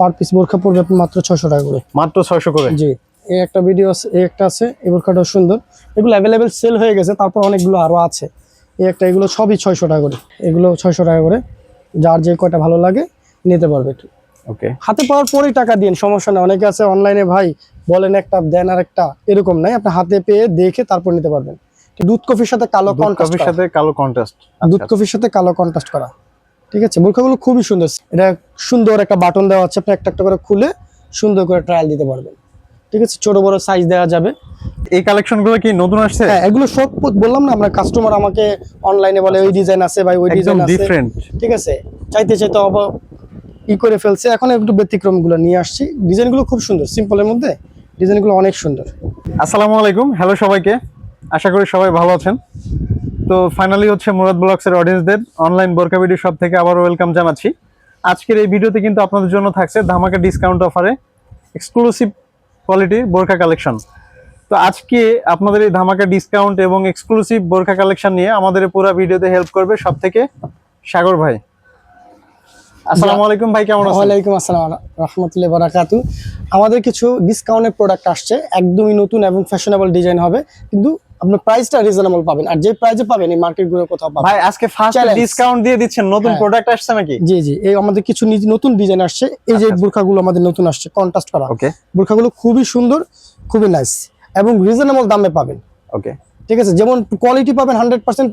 Per piece বোরখা পড়বে আপনার মাত্র ছশো টাকা করে। মাত্র ছয়শো করে? জি। এই একটা ভিডিও আছে এই একটা আছে এই বোরখাটাও সুন্দর। এগুলো অ্যাভেলেবেল সেল হয়ে গেছে তারপর অনেকগুলো আরও আছে। এই একটা এগুলো সবই ছয়শো টাকা করে। এগুলো ছয়শো টাকা করে। যার যে কয়টা ভালো লাগে নিতে পারবে একটু। ওকে। হাতে পাওয়ার পরেই টাকা দিন সমস্যা নেই। অনেকে আছে অনলাইনে ভাই বলেন একটা দেন আর একটা। এরকম নাই। আপনি হাতে পেয়ে দেখে তারপর নিতে পারবেন। দুধ কফির সাথে কালো কন্ট্রাস্ট কফির সাথে কালো কন্ট্রাস্ট দুধ কফির সাথে কালো কন্ট্রাস্ট করা। ঠিক আছে? বোরখাগুলো খুবই সুন্দর। এটা সুন্দর একটা বাটন দেওয়া আছে আপনি একটা একটা করে খুলে সুন্দর করে ট্রায়াল দিতে পারবেন। ঠিক আছে? ছোট বড় সাইজ দেওয়া যাবে। এই কালেকশনগুলো কি নতুন আসছে? হ্যাঁ এগুলো সব বললাম না আমরা কাস্টমার আমাকে অনলাইনে বলে ওই ডিজাইন আছে ভাই ওই ডিজাইন আছে। ডিফারেন্ট ঠিক আছে? চাইতে চাইতে অব ই করে ফেলছে। এখন একটু ব্যতিক্রমগুলো নিয়ে আসছি। ডিজাইনগুলো খুব সুন্দর সিম্পলের মধ্যে ডিজাইনগুলো অনেক সুন্দর। আসসালামু আলাইকুম। হ্যালো সবাইকে। আশা করি সবাই ভালো আছেন। তো ফাইনালি হচ্ছে মুরাদ ব্লগসের অডিয়েন্সদের অনলাইন বোরকা ভিডিও সব থেকে আবার ওয়েলকাম জানাচ্ছি। আজকের এই ভিডিওতে কিন্তু আপনাদের জন্য থাকছে ধামাকা ডিসকাউন্ট অফারে এক্সক্লুসিভ কোয়ালিটির বোরকা কালেকশন তো আজকে আপনাদের এই ধামাকা ডিসকাউন্ট এবং এক্সক্লুসিভ বোরকা কালেকশন নিয়ে আমাদের পুরো ভিডিওতে হেল্প করবে সব থেকে সাগর ভাই। আসসালামু আলাইকুম ভাই, কেমন আছেন? ওয়ালাইকুম আসসালাম রহমতুল্লাহ বারাকাতু। আমাদের কিছু ডিসকাউন্টের প্রোডাক্ট আসছে, একদমই নতুন এবং ফ্যাশনেবল ডিজাইন হবে, কিন্তু আপনার প্রাইসটা রিজনেবল পাবেন। আর যে প্রাইসে পাবেন এই মার্কেটগুলো কোথাও পাবেন। ভাই আজকে ফার্স্ট ডিসকাউন্ট দিয়ে দিচ্ছেন নতুন হ্যাঁ। প্রোডাক্ট আসছে নাকি? জি জি। এই আমাদের কিছু নতুন ডিজাইন আসছে। এই যে আচ্ছা। বোরখাগুলো আমাদের নতুন আসছে কন্ট্রাস্ট করা। ওকে বোরখাগুলো খুবই সুন্দর খুবই নাইস এবং রিজনেবল দামে পাবেন। ওকে ঠিক আছে? যেমন কোয়ালিটি পাবেন হান্ড্রেড পার্সেন্ট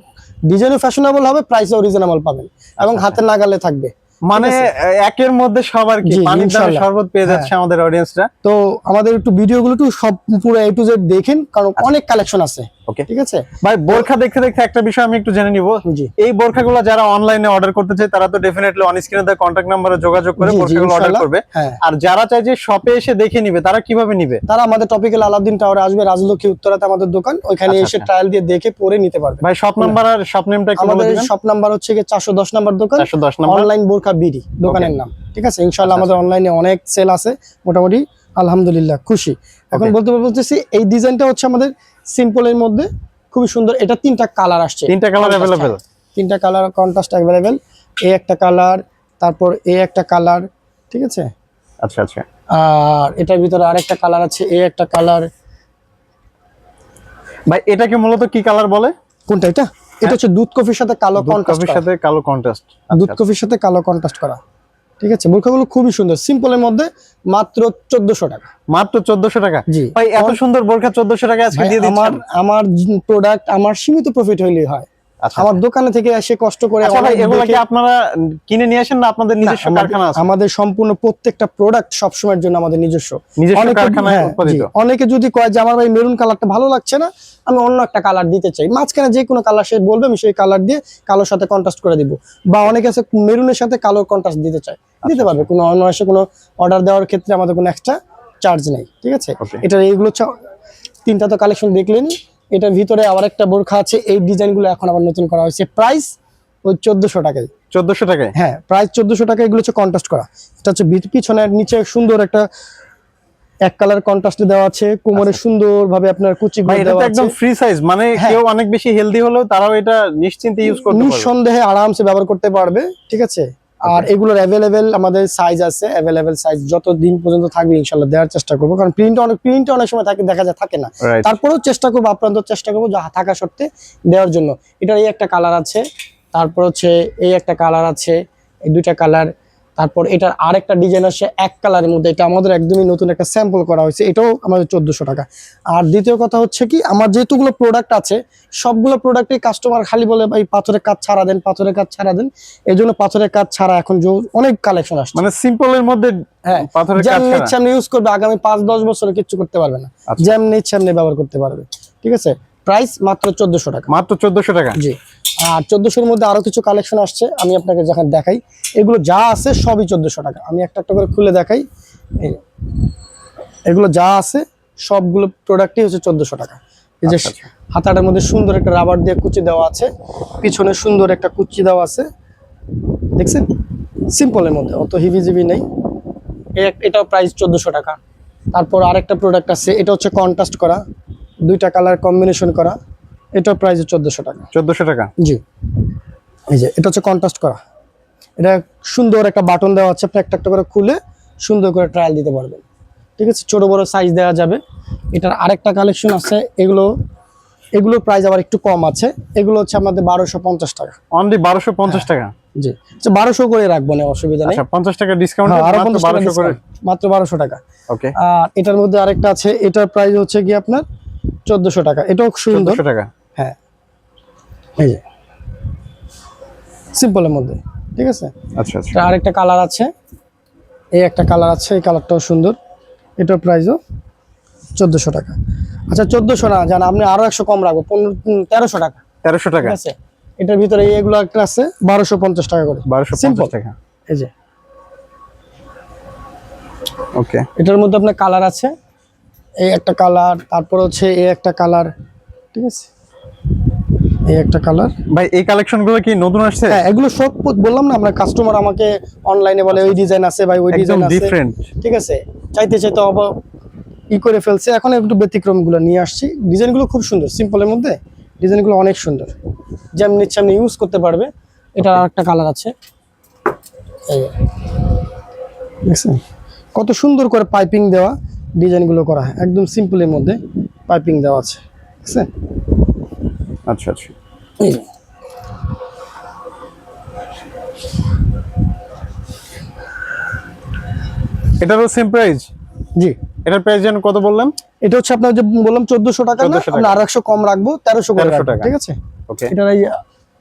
ডিজাইনও ফ্যাশনেবল হবে প্রাইসও রিজনেবল পাবেন। এবং আচ্ছা, হাতে নাগালে থাকবে। মানে একের মধ্যে সবার কি? পানির দামে। শরবত পেয়ে যাচ্ছে আমাদের অডিয়েন্সরা তো আমাদের একটু ভিডিওগুলো একটু সব পুরো এ টু জেড দেখেন কারণ অনেক কালেকশন আছে। ওকে ঠিক আছে? ভাই বোরখা দেখতে দেখতে একটা বিষয় আমি একটু জেনে নিব। এই বোরখাগুলো যারা অনলাইনে অর্ডার করতে চায় তারা তো ডেফিনেটলি অন স্ক্রিনে তার কন্ট্যাক্ট নাম্বারে যোগাযোগ করে বোরখাগুলো অর্ডার করবে। হ্যাঁ। আর যারা চায় যে শপে এসে দেখে নিবে তারা কীভাবে নিবে? তারা আমাদের টপিক্যাল আলাউদ্দিন টাওয়ারে আসবে রাজলক্ষ্মী উত্তরাতে আমাদের দোকান ওইখানে আচ্ছা, এসে আচ্ছা। ট্রায়াল দিয়ে দেখে পরে নিতে পারবে। ভাই শপ নাম্বার আর শপ নেমটা বলে আমাদের শপ নাম্বার হচ্ছে চারশো দশ নাম্বার দোকান। 410 নাম্বার। অনলাইন বোরখা বিডি দোকানের নাম। ঠিক আছে? ইনশাল্লাহ আমাদের অনলাইনে অনেক সেল আছে মোটামুটি। আলহামদুলিল্লাহ খুশি। এখন বলতে বলতেছি এই ডিজাইনটা হচ্ছে আমাদের সিম্পলের মধ্যে খুবই সুন্দর। এটা তিনটা কালার আসছে। তিনটা কালার অ্যাভেলেবেল হ্যাঁ। তিনটা কালার কন্ট্রাস্ট অ্যাভেলেবেল এই একটা কালার তারপর এই একটা কালার ঠিক আছে? আচ্ছা আচ্ছা। আর এটার ভিতরে আরেকটা কালার আছে এই একটা কালার ভাই এটাকে মূলত কি কালার বলে? কোনটা এটা? এটা হচ্ছে দুধ কফির সাথে কালো কন্ট্রাস্ট কফির সাথে কালো কন্ট্রাস্ট দুধ কফির সাথে কালো কন্ট্রাস্ট করা। ঠিক আছে? বোরখাগুলো খুবই সুন্দর। সিম্পলের মধ্যে মাত্র চোদ্দশো টাকা। মাত্র চোদ্দশো টাকা? জি। ভাই এত সুন্দর বোরখা চোদ্দশো টাকা আজকে দিয়ে আমার আমার প্রোডাক্ট আমার সীমিত প্রফিট হইলেই হয়। আমার দোকানে থেকে এসে কষ্ট করে আচ্ছা এগুলো কি আপনারা কিনে নিয়ে আসেন না আপনাদের নিজস্ব কারখানা আছে? আমাদের সম্পূর্ণ প্রত্যেকটা প্রোডাক্ট সবসময়ের জন্য আমাদের নিজস্ব। নিজস্ব অনেকে- কারখানায় হ্যাঁ, উৎপাদিত? অনেকে যদি কয় যে আমার ভাই মেরুন কালারটা ভালো লাগছে না আমি অন্য একটা কালার দিতে চাই। মাঝখানে যে কোনো কালার সে বলবে আমি সেই কালার দিয়ে কালোর সাথে কন্ট্রাস্ট করে দিব। বা অনেকে আছে মেরুনের সাথে কালোর কন্ট্রাস্ট দিতে চায়। আচ্ছা, দিতে পারবে। কোনো অন্য এসে কোনো অর্ডার দেওয়ার ক্ষেত্রে আমাদের কোনো এক্সট্রা চার্জ নেই ঠিক আছে? এটা এইগুলো তিনটা তো কালেকশন দেখলেনি এটার ভিতরে আবার একটা বোরখা আছে এই ডিজাইনগুলো এখন আবার নতুন করা হয়েছে। প্রাইস ওই চোদ্দশো টাকায়। চোদ্দশো টাকায়? হ্যাঁ প্রাইস চোদ্দশো টাকা এগুলো হচ্ছে কন্ট্রাস্ট করা। এটা হচ্ছে পিছনের নিচে সুন্দর একটা এক কালার কন্ট্রাস্ট দেওয়া আছে। কোমরে সুন্দর ভাবে আপনার কুচি এটা দেওয়া আছে। একদম ফ্রি সাইজ মানে হ্যাঁ। কেউ অনেক বেশি হেলদি হলেও তারাও এটা নিশ্চিন্তে ইউজ করতে পারবে। নিঃসন্দেহে আরামসে ব্যবহার করতে পারবে ঠিক আছে? আর এগুলোর অ্যাভেলেবেল আমাদের সাইজ আছে অ্যাভেলেবেল সাইজ যত দিন পর্যন্ত থাকবে ইনশাল্লাহ দেওয়ার চেষ্টা করব। কারণ প্রিন্ট অনেক প্রিন্ট অনেক সময় থাকে দেখা যায় থাকে না। তারপরেও চেষ্টা করব আপ্রান্ত চেষ্টা করব যা থাকা সত্ত্বে দেওয়ার জন্য। এটার এই একটা কালার আছে তারপর হচ্ছে এই একটা কালার আছে এই দুইটা কালার তারপর এটার আরেকটা ডিজাইন আসছে এক কালারের মধ্যে। এটা আমাদের একদমই নতুন একটা স্যাম্পল করা হয়েছে। এটাও আমাদের চোদ্দশো টাকা। আর দ্বিতীয় কথা হচ্ছে কি আমার যেহেতুগুলো প্রোডাক্ট আছে সবগুলো প্রোডাক্টই কাস্টমার খালি বলে ভাই পাথরের কাজ ছাড়া দেন পাথরের কাজ ছাড়া দেন। এই জন্য পাথরের কাজ ছাড়া এখন যে- অনেক কালেকশন আসছে। মানে সিম্পলের মধ্যে হ্যাঁ যেমনি ইচ্ছে এমনি ইউজ করবে আগামী পাঁচ দশ বছরে কিচ্ছু করতে পারবে না। আচ্ছা। যেমনি ইচ্ছে এমনি ব্যবহার করতে পারবে। ঠিক আছে? প্রাইস মাত্র চোদ্দশো টাকা। মাত্র 1400 টাকা। জি। আর চোদ্দশোর মধ্যে আরও কিছু কালেকশন আসছে আমি আপনাকে যখন দেখাই। এগুলো যা আছে সবই চোদ্দশো টাকা। আমি একটা একটা করে খুলে দেখাই। এগুলো যা আছে সবগুলো প্রোডাক্টই হচ্ছে চোদ্দশো টাকা। এই যে আচ্ছা, আচ্ছা। হাতাটার মধ্যে সুন্দর একটা রাবার দিয়ে কুচি দেওয়া আছে। পিছনে সুন্দর একটা কুচি দেওয়া আছে। দেখছেন? সিম্পলের মধ্যে অত হিভিজিবি নেই। এটাও প্রাইস চোদ্দশো টাকা। তারপর আরেকটা প্রোডাক্ট আছে এটা হচ্ছে কন্ট্রাস্ট করা। দুইটা কালার কম্বিনেশন করা। এটাও প্রাইস চোদ্দশো টাকা। 1400 টাকা? জি। এই যে এটা হচ্ছে কন্ট্রাস্ট করা। এটা সুন্দর একটা বাটন দেওয়া আছে আপনি একটা একটা করে খুলে সুন্দর করে ট্রায়াল দিতে পারবেন। ঠিক আছে? ছোট বড় সাইজ দেওয়া যাবে। এটার আরেকটা কালেকশন আছে এগুলো এগুলোর প্রাইস আবার একটু কম আছে। এগুলো হচ্ছে আমাদের বারোশো পঞ্চাশ টাকা। অনলি বারোশো পঞ্চাশ টাকা? জি। আচ্ছা বারোশো করে রাখব না অসুবিধা নেই। আচ্ছা পঞ্চাশ টাকা ডিসকাউন্ট হ্যাঁ, আরও বারোশো করে। মাত্র বারোশো টাকা। ওকে আর এটার মধ্যে আরেকটা আছে এটার প্রাইস হচ্ছে কি আপনার? চোদ্দশো টাকা। এটাও সুন্দর। টাকা। হ্যাঁ এই যে। সিম্পলের মধ্যে ঠিক আছে? আচ্ছা আচ্ছা। আরেকটা কালার আছে। এই একটা কালার আছে এই কালারটাও সুন্দর। এটার প্রাইসও চোদ্দোশো টাকা। আচ্ছা চোদ্দোশো না জান আপনি আরও একশো কম রাখব পনেরো তেরোশো টাকা। তেরোশো টাকা? আছে? এটার ভিতরে এগুলো একটা আছে বারোশো পঞ্চাশ টাকা করে। বারোশো. পঞ্চাশ টাকা। এই যে। ওকে এটার মধ্যে আপনার কালার আছে। এই একটা কালার তারপর হচ্ছে এই একটা কালার ঠিক আছে? এই একটা কালার ভাই এই কালেকশনগুলো কি নতুন আসছে? হ্যাঁ এগুলো সব বললাম না আমরা কাস্টমার আমাকে অনলাইনে বলে ওই ডিজাইন আছে ভাই ওই ডিজাইন আছে। ডিফারেন্ট ঠিক আছে? চাইতে চাইতে অব ই করে ফেলছে। এখন একটু ব্যতিক্রমগুলো নিয়ে আসছি। ডিজাইনগুলো খুব সুন্দর সিম্পলের মধ্যে। ডিজাইনগুলো অনেক সুন্দর। যেমনি ইচ্ছা আপনি ইউজ করতে পারবে। এটা আর একটা কালার আছে। দেখছেন কত সুন্দর করে পাইপিং দেওয়া ডিজাইনগুলো করা। হয় একদম সিম্পলের মধ্যে পাইপিং দেওয়া আছে। ঠিক আছে? আচ্ছা আচ্ছা। এটারও সেম প্রাইস জি। এটার প্রাইস যেন কত বললাম এটা হচ্ছে আপনার যে বললাম চোদ্দশো টাকা না 1400 টাকা। আমরা আর একশো কম রাখব তেরোশো করে রাখব, টাকা। ঠিক আছে? ওকে এটার এই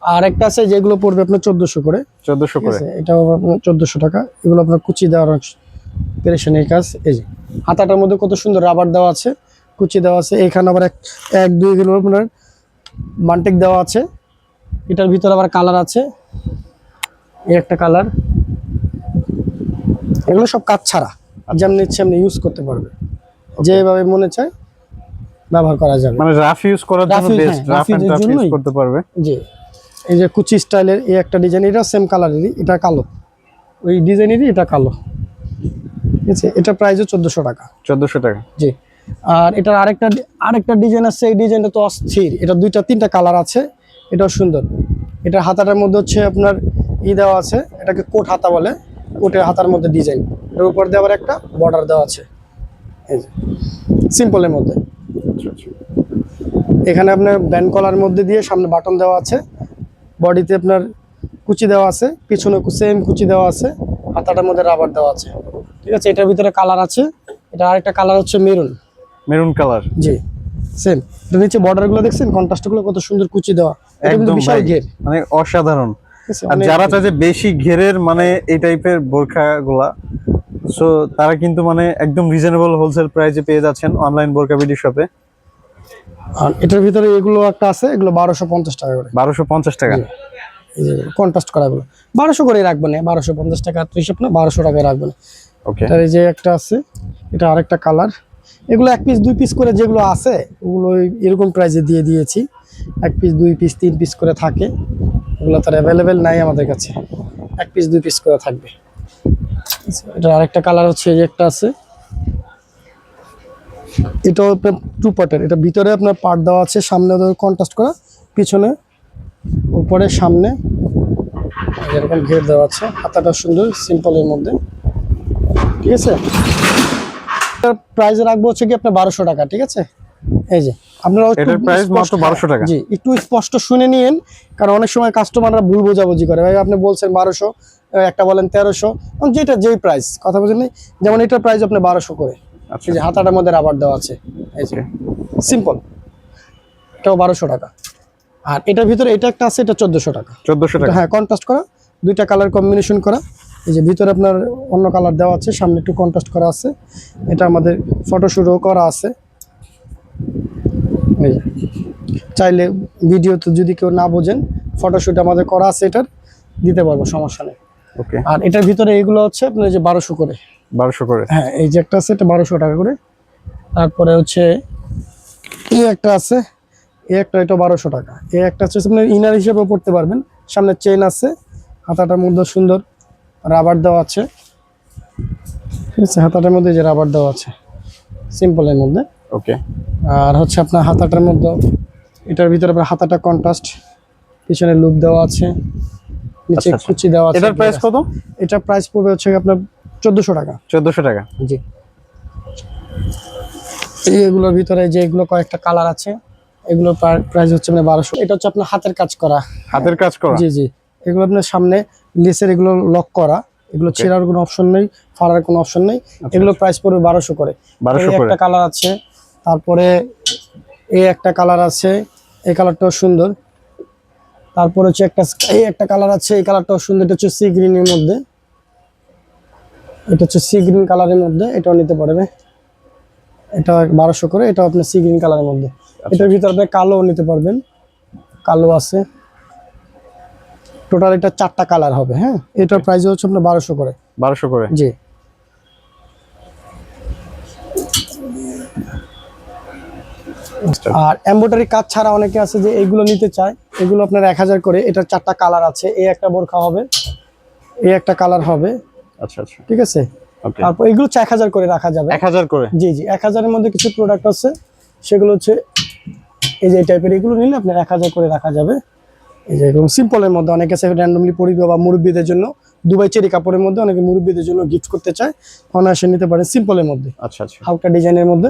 আর একটা আছে যেগুলো পড়বে আপনার চোদ্দশো করে। চোদ্দশো ঠিক করে। আছে এটাও আপনার চোদ্দশো টাকা। এগুলো আপনার কুচি দেওয়ার পেরেশানের কাজ এই যে। হাতাটার মধ্যে কত সুন্দর রাবার দেওয়া আছে কুচি দেওয়া আছে এখানে আবার এক এক দুই এগুলো আপনার বান্টেক দেওয়া আছে। এটার ভিতরে আবার কালার আছে। এই একটা কালার। এগুলো সব কাজ ছাড়া। যেমনি ইচ্ছে এমনি ইউজ করতে পারবে। যেভাবে মনে চায় ব্যবহার করা যাবে। মানে রাফ ইউজ করার জন্য best rough and tough use করতে পারবে। জি। এই যে কুচি স্টাইলের এই একটা ডিজাইন এটা সেম কালারেরই এটা কালো। ওই ডিজাইনেরই এটা কালো। ঠিক আছে? এটা প্রাইসও চোদ্দোশো টাকা। চোদ্দশো টাকা। জি। আর এটার আরেকটা আরেকটা ডিজাইন আছে এই ডিজাইনটা তো অস্থির। এটা দুইটা তিনটা কালার আছে এটাও সুন্দর। এটার হাতাটার মধ্যে হচ্ছে আপনার ই দেওয়া আছে এটাকে কোট হাতা বলে কোটের হাতার মধ্যে ডিজাইন। এর উপর দিয়ে আবার একটা বর্ডার দেওয়া আছে। এই যে সিম্পলের মধ্যে। আচ্ছা আচ্ছা। এখানে আপনার ব্যান্ড কলার মধ্যে দিয়ে সামনে বাটন দেওয়া আছে। বডিতে আপনার কুচি দেওয়া আছে পিছনে সেম কুচি দেওয়া আছে হাতাটার মধ্যে রাবার দেওয়া আছে। ঠিক আছে এটার ভিতরে কালার আছে। এটা আরেকটা কালার হচ্ছে মেরুন মেরুন কালার। জি সেম এটা নিচে বর্ডারগুলো দেখছেন? কন্ট্রাস্টগুলো কত সুন্দর কুচি দেওয়া। এটা কিন্তু একদম বিশাল ঘের। মানে অসাধারণ? আর যারা ঘের। চায় যে বেশি ঘেরের মানে এই টাইপের বোরখা গুলা সো তারা কিন্তু মানে একদম রিজনেবল হোলসেল প্রাইসে পেয়ে যাচ্ছেন অনলাইন বোরকা বিডি শপে আর এটার ভিতরে এগুলো একটা আছে এগুলো বারোশো পঞ্চাশ টাকা করে। বারোশো পঞ্চাশ টাকা। কন্ট্রাস্ট করাগুলো বারোশো করে রাখবেন না বারোশো পঞ্চাশ টাকা তো হিসাব না বারোশো টাকায় রাখব না। ওকে এই যে একটা আছে এটা আরেকটা কালার এগুলো এক পিস দুই পিস করে যেগুলো আছে, ওগুলো এরকম প্রাইসে দিয়ে দিয়েছি। এক পিস দুই পিস তিন পিস করে থাকে। ওগুলো তার অ্যাভেলেবেল নাই আমাদের কাছে। এক পিস দুই পিস করে থাকবে। এটা আরেকটা কালার হচ্ছে এই একটা আছে। এটাও আপনার টু পার্টের এটা ভিতরে আপনার পার্ট দেওয়া আছে, সামনে কন্ট্রাস্ট করা, পিছনে, উপরে, সামনে। এরকম ঘের দেওয়া আছে। হাতাটা সুন্দর সিম্পলের মধ্যে। ঠিক আছে? প্রাইস রাখব হচ্ছে কি আপনার বারোশো টাকা ঠিক আছে? এই যে আপনারা এটার price মাত্র 1200 টাকা। জি একটু স্পষ্ট শুনে নিন কারণ অনেক সময় কাস্টমাররা ভুল বোঝাবুঝি করে। ভাই আপনি বলছেন বারোশো একটা বলেন তেরোশো যেটা যেই প্রাইস কথা বলছেন যেমন এটার প্রাইস আপনি বারোশো করে। আচ্ছা। যে হাতাটার মধ্যে রাবার দেওয়া আছে। এই যে সিম্পল এটাও বারোশো টাকা। আর এটার ভিতরে এটা একটা আছে এটা চোদ্দোশো টাকা। চোদ্দশো এটা টাকা। হ্যাঁ কন্ট্রাস্ট করা দুইটা কালার কম্বিনেশন করা। এই যে ভিতরে আপনার অন্য কালার দেওয়া আছে সামনে একটু কন্ট্রাস্ট করা আছে। এটা আমাদের ফটোশুটও করা আছে। এই। চাইলে ভিডিওতে যদি কেউ না বোঝেন ফটোশুট আমাদের করা আছে এটার দিতে পারব সমস্যা নেই। ওকে আর এটার ভিতরে এগুলো হচ্ছে আপনার যে বারোশো করে। বারোশো করে। হ্যাঁ এই যে একটা আছে এটা বারোশো টাকা করে। তারপরে হচ্ছে এই একটা আছে এই একটা এটা বারোশো টাকা। এই একটা হচ্ছে আপনার ইনার হিসেবে পড়তে পারবেন। সামনে চেন আছে হাতাটার মধ্যে সুন্দর। রাবার দেওয়া আছে। ঠিক আছে হাতাটার মধ্যে যে রাবার দেওয়া আছে। সিম্পলের মধ্যে। ওকে আর হচ্ছে আপনার হাতাটার মধ্যে এটার ভিতরে আপনার হাতাটা কন্ট্রাস্ট পিছনে লুপ দেওয়া আছে নিচে আচ্ছা, আচ্ছা। কুচি দেওয়া আছে। এটার প্রাইস কত? এটা প্রাইস পড়বে হচ্ছে আপনার চোদ্দোশো টাকা। চোদ্দশো টাকা। জি। এই এগুলোর ভিতরে যে এগুলো কয়েকটা কালার আছে এগুলোর প্রাইস হচ্ছে মানে বারোশো। এটা হচ্ছে আপনার হাতের কাজ করা। হাতের কাজ করা? জি জি। এগুলো আপনার সামনে লেসের এগুলো লক করা এগুলো ছেঁড়ার কোনো অপশন নেই ফাড়ার কোনো অপশন নেই। এগুলো প্রাইস পড়বে বারোশো করে। বারোশো একটা কালার আছে তারপরে এই একটা কালার আছে এই কালারটাও সুন্দর। তারপরে হচ্ছে একটা এই একটা কালার আছে এই কালারটাও সুন্দর। এটা হচ্ছে সি গ্রিনের মধ্যে। এটা হচ্ছে সি গ্রিন কালারের মধ্যে এটাও নিতে পারবে। এটা বারোশো করে এটা আপনার সি গ্রিন কালারের মধ্যে। এটার ভিতরে আপনি কালো নিতে পারবেন। কালো আছে। টোটাল এটা চারটা কালার হবে হ্যাঁ? এটার প্রাইস হচ্ছে আপনার বারোশো করে। বারোশো করে? জি। আর এমব্রয়ডারি কাজ ছাড়া অনেকে আছে যে এগুলো নিতে চায় এগুলো আপনার এক হাজার করে এটার চারটা কালার আছে এই একটা বোরখা হবে এই একটা কালার হবে আচ্ছা আচ্ছা। ঠিক আছে? তারপর এগুলো হচ্ছে এক হাজার করে রাখা যাবে। এক হাজার করে? জি জি এক হাজারের মধ্যে কিছু প্রোডাক্ট আছে সেগুলো হচ্ছে এই যে এই টাইপের এগুলো নিলে আপনার এক হাজার করে রাখা যাবে। এই যে এরকম সিম্পলের মধ্যে অনেকে আছে র্যান্ডমলি পরিবে বা মুরব্বীদের জন্য দুবাই চেরি কাপড়ের মধ্যে অনেকে মুরব্বীদের জন্য গিফট করতে চায়। অনায়াসে নিতে পারে সিম্পলের মধ্যে। আচ্ছা আচ্ছা। হালকা ডিজাইনের মধ্যে।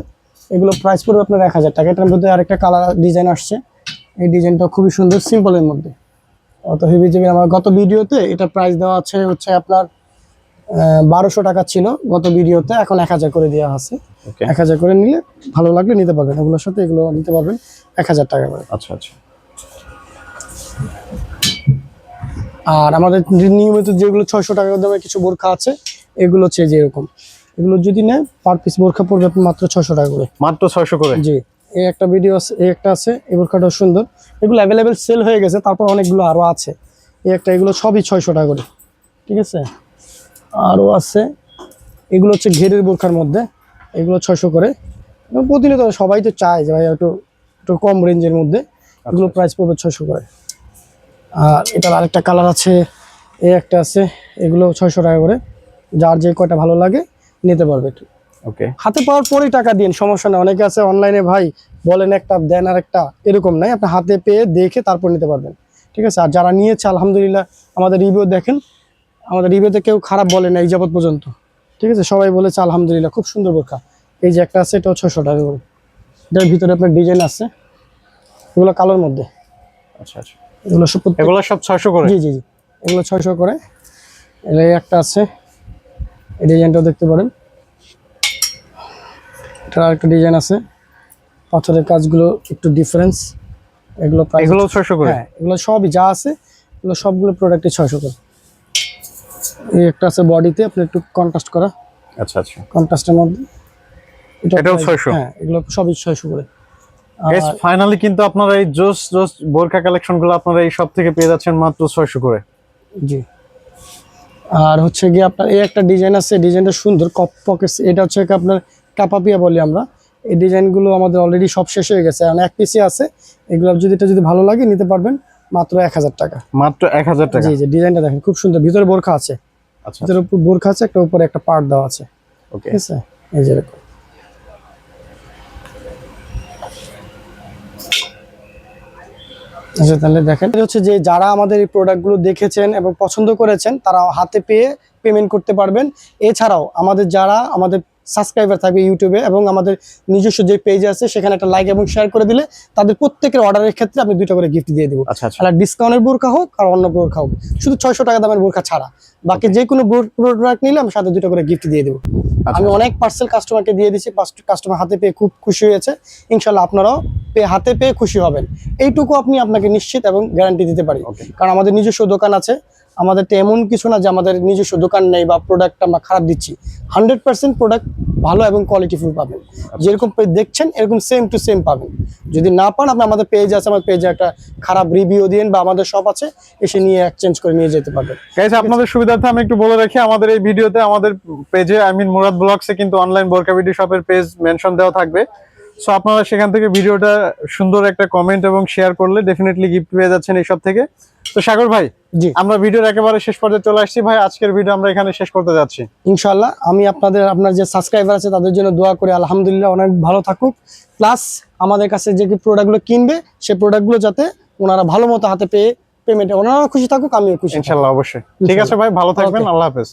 এগুলো প্রাইস পড়বে আপনার এক হাজার টাকা। এটার মধ্যে আরেকটা কালার ডিজাইন আসছে। এই ডিজাইনটা খুবই সুন্দর সিম্পলের মধ্যে। অত হেভি জিবি আমার গত ভিডিওতে এটা প্রাইস দেওয়া আছে হচ্ছে আপনার বারোশো টাকা ছিল গত ভিডিওতে। এখন এক হাজার করে দেওয়া আছে। এক হাজার করে নিলে ভালো লাগলে নিতে পারবেন। এগুলোর সাথে এগুলো নিতে পারবেন এক হাজার টাকা করে। আচ্ছা আচ্ছা। আর আমাদের নিয়মিত যেগুলো ছয়শো টাকা দামে কিছু বোরখা আছে এগুলো হচ্ছে যে এরকম। এগুলো যদি নেয় পার পিস বোরখা পড়বে আপনার মাত্র ছয়শো টাকা করে। মাত্র ছয়শো করে? জি। এই একটা ভিডিও আছে এই একটা আছে এই বোরখাটাও সুন্দর। এগুলো অ্যাভেলেবেল সেল হয়ে গেছে তারপর অনেকগুলো আরও আছে। এই একটা এগুলো সবই ছয়শো টাকা করে। ঠিক আছে? আরও আছে। এগুলো হচ্ছে ঘেরের বোরখার মধ্যে এগুলো ছয়শো করে। প্রতিনিয়ত সবাই তো চায় যে ভাই একটু একটু কম রেঞ্জের মধ্যে। এগুলো প্রাইস পড়বে ছয়শো করে। আর এটার আরেকটা কালার আছে এই একটা আছে এগুলো ছয়শো টাকা করে। যার যে কয়টা ভালো লাগে নিতে পারবে একটু। ওকে। হাতে পাওয়ার পরেই টাকা দিন সমস্যা নেই। অনেকে আছে অনলাইনে ভাই বলেন একটা দেন আর একটা এরকম নাই আপনি হাতে পেয়ে দেখে তারপর নিতে পারবেন। ঠিক আছে? আর যারা নিয়েছে আলহামদুলিল্লাহ আমাদের রিভিউ দেখেন আমাদের রিভিউতে কেউ খারাপ বলে না এই যাবৎ পর্যন্ত। ঠিক আছে? সবাই বলেছে আলহামদুলিল্লাহ খুব সুন্দর বোরখা। এই যে একটা আছে এটাও ছশো টাকা করে। এটার ভিতরে আপনার ডিজাইন আছে এগুলো কালোর মধ্যে। আচ্ছা আচ্ছা। এগুলো সব এগুলো সব ছয়শো করে? জি জি জি। এগুলো ছয়শো করে। এর একটা আছে। এই ডিজাইনটাও দেখতে পারেন। এটার আরেকটা ডিজাইন আছে। পাথরের কাজগুলো একটু ডিফারেন্স এগুলো এগুলো ছয়শো করে? হ্যাঁ এগুলো সবই যা আছে এগুলো সবগুলো প্রোডাক্টে ছয়শো করে। এই একটা আছে বডিতে আপনি একটু কন্ট্রাস্ট করা। আচ্ছা আচ্ছা। কন্ট্রাস্টের মধ্যে। এটাও 600 হ্যাঁ এগুলো সবই ছয়শো করে। গাইস ফাইনালি কিন্তু আপনারা এই জোস জোস বোরকা কালেকশনগুলো আপনারা এই সব থেকে পেয়ে যাচ্ছেন মাত্র ছয়শো করে। জি। আর হচ্ছে গিয়ে আপনার এই একটা ডিজাইন আছে ডিজাইনটা সুন্দর কপ পকেটস এটা হচ্ছে কি আপনার কাপাপিয়া বলি আমরা। এই ডিজাইনগুলো আমাদের অলরেডি সব শেষ হয়ে গেছে এখন এক পিসি আছে। এগুলো যদি এটা যদি ভালো লাগে নিতে পারবেন মাত্র এক হাজার টাকা। মাত্র এক হাজার টাকা। জি জি ডিজাইনটা দেখেন খুব সুন্দর। ভিতরে বোরখা আছে। আচ্ছা। ভিতরে বোরখা আছে একটা উপরে একটা পার্ট দেওয়া আছে। ওকে ঠিক আছে? এই যে এরকম আচ্ছা তাহলে দেখেন। হচ্ছে যে যারা আমাদের এই প্রোডাক্টগুলো দেখেছেন এবং পছন্দ করেছেন, তারা হাতে পেয়ে পেমেন্ট করতে পারবেন। এছাড়াও আমাদের যারা আমাদের সাবস্ক্রাইবার থাকবে ইউটিউবে এবং আমাদের নিজস্ব যে পেজ আছে সেখানে একটা লাইক এবং শেয়ার করে দিলে তাদের প্রত্যেকের অর্ডারের ক্ষেত্রে আমি দুইটা করে গিফট দিয়ে দেবো। আচ্ছা আচ্ছা। আর ডিসকাউন্টের বোরখা হোক আর অন্য বোরখা হোক শুধু ছয়শো টাকা দামের বোরখা ছাড়া। বাকি যে কোনো প্রোডাক্ট নিলে আমি সাথে দুটো করে গিফট দিয়ে দেবো। আচ্ছা। আমি অনেক পার্সেল কাস্টমারকে দিয়ে দিচ্ছি কাস্টমার হাতে পেয়ে খুব খুশি হয়েছে। ইনশাল্লাহ আপনারাও পেয়ে হাতে পেয়ে খুশি হবেন। এইটুকু আপনি আপনাকে নিশ্চিত এবং গ্যারান্টি দিতে পারি। কারণ আমাদের নিজস্ব দোকান আছে আমাদের তো এমন কিছু না যে আমাদের নিজস্ব দোকান নেই বা প্রোডাক্ট আমরা খারাপ দিচ্ছি। হান্ড্রেড পার্সেন্ট প্রোডাক্ট ভালো এবং কোয়ালিটিফুল পাবেন। যেরকম দেখছেন, এরকম সেম টু সেম পাবেন। যদি না পান, আপনি আমাদের পেজ আছে, আমার পেজে একটা খারাপ রিভিউ দিন বা আমাদের শপ আছে, এসে নিয়ে এক্সচেঞ্জ করে নিয়ে যেতে পারবেন। আপনাদের সুবিধার্থে আমি একটু বলে রাখি, আমাদের এই ভিডিওতে আমাদের পেজে আই মিন মুরাদ ব্লগসে কিন্তু অনলাইন বোরকা ভিডিও শপের পেজ মেনশন দেওয়া থাকবে। সো আপনারা সেখান থেকে ভিডিওটা সুন্দর একটা কমেন্ট এবং শেয়ার করলে ডেফিনেটলি গিফট পেয়ে যাচ্ছেন এইসব থেকে। তো সাগর ভাই জি। আমরা ভিডিওর একেবারে শেষ পর্যায়ে চলে আসছি। ভাই আজকের ভিডিও আমরা এখানে শেষ করতে যাচ্ছি। ইনশাল্লাহ আমি আপনাদের আপনার যে সাবস্ক্রাইবার আছে তাদের জন্য দোয়া করি। আলহামদুলিল্লাহ অনেক ভালো থাকুক। প্লাস আমাদের কাছে যে কি প্রোডাক্টগুলো কিনবে সেই প্রোডাক্টগুলো যাতে ওনারা ভালো মতো হাতে পেয়ে পেমেন্টে ওনারা খুশি থাকুক আমিও খুশি। ইনশাল্লাহ অবশ্যই। ঠিক আছে ভাই ভালো থাকবেন। আল্লাহ হাফেজ.